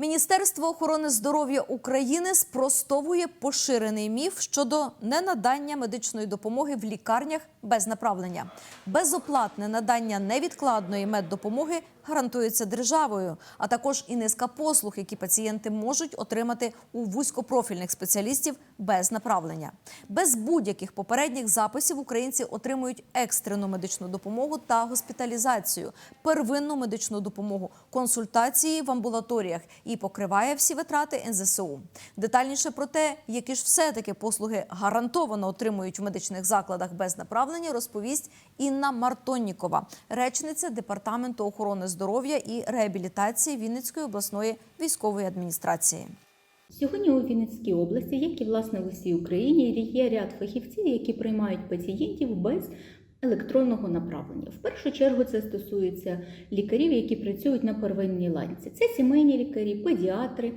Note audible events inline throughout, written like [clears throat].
Міністерство охорони здоров'я України спростовує поширений міф щодо ненадання медичної допомоги в лікарнях без направлення. Безоплатне надання невідкладної меддопомоги гарантується державою, а також і низка послуг, які пацієнти можуть отримати у вузькопрофільних спеціалістів без направлення. Без будь-яких попередніх записів українці отримують екстрену медичну допомогу та госпіталізацію, первинну медичну допомогу, консультації в амбулаторіях і покриває всі витрати НЗСУ. Детальніше про те, які ж все-таки послуги гарантовано отримують в медичних закладах без направлення, розповість Інна Мартоннікова, речниця департаменту охорони здоров'я і реабілітації Вінницької обласної військової адміністрації. Сьогодні у Вінницькій області, як і власне в усій Україні, є ряд фахівців, які приймають пацієнтів без електронного направлення. В першу чергу це стосується лікарів, які працюють на первинній ланці. Це сімейні лікарі, педіатри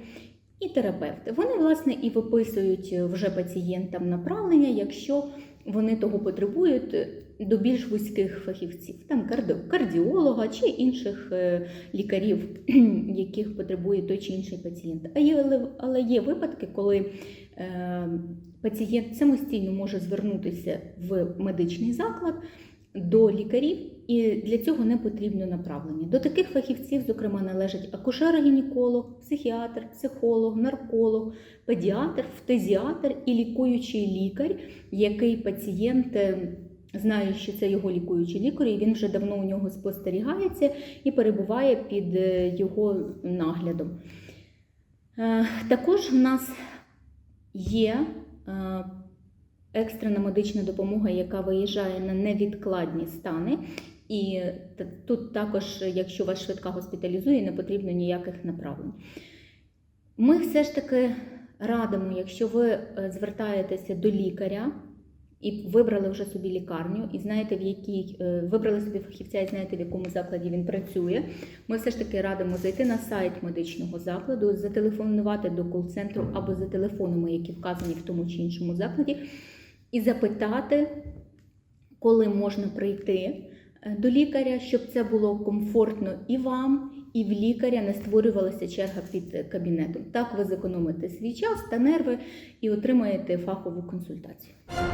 і терапевти. Вони власне і виписують вже пацієнтам направлення, якщо вони того потребують до більш вузьких фахівців, там кардіолога чи інших е, лікарів, [clears throat] яких потребує той чи інший пацієнт. А є, але- є випадки, коли е, пацієнт самостійно може звернутися в медичний заклад до лікарів, і для цього не потрібно направлення. До таких фахівців, зокрема, належать акушер-гінеколог, психіатр, психолог, нарколог, педіатр, фтезіатр і лікуючий лікар, який пацієнт. е, Знає, що це його лікуючий лікар, і він вже давно у нього спостерігається і перебуває під е, його наглядом. Е, Також в нас є екстрена медична допомога, яка виїжджає на невідкладні стани. І тут також, якщо вас швидка госпіталізує, не потрібно ніяких направлень. Ми все ж таки радимо, якщо ви е, звертаєтеся до лікаря і вибрали вже собі лікарню, і знаєте, в якій е, вибрали собі фахівця і знаєте, в якому закладі він працює. Ми все ж таки радимо зайти на сайт медичного закладу, зателефонувати до кол-центру або за телефонами, які вказані в тому чи іншому закладі, і запитати, коли можна прийти е, до лікаря, щоб це було комфортно і вам, і в лікаря не створювалася черга під кабінетом. Так ви зекономите свій час та нерви і отримаєте фахову консультацію.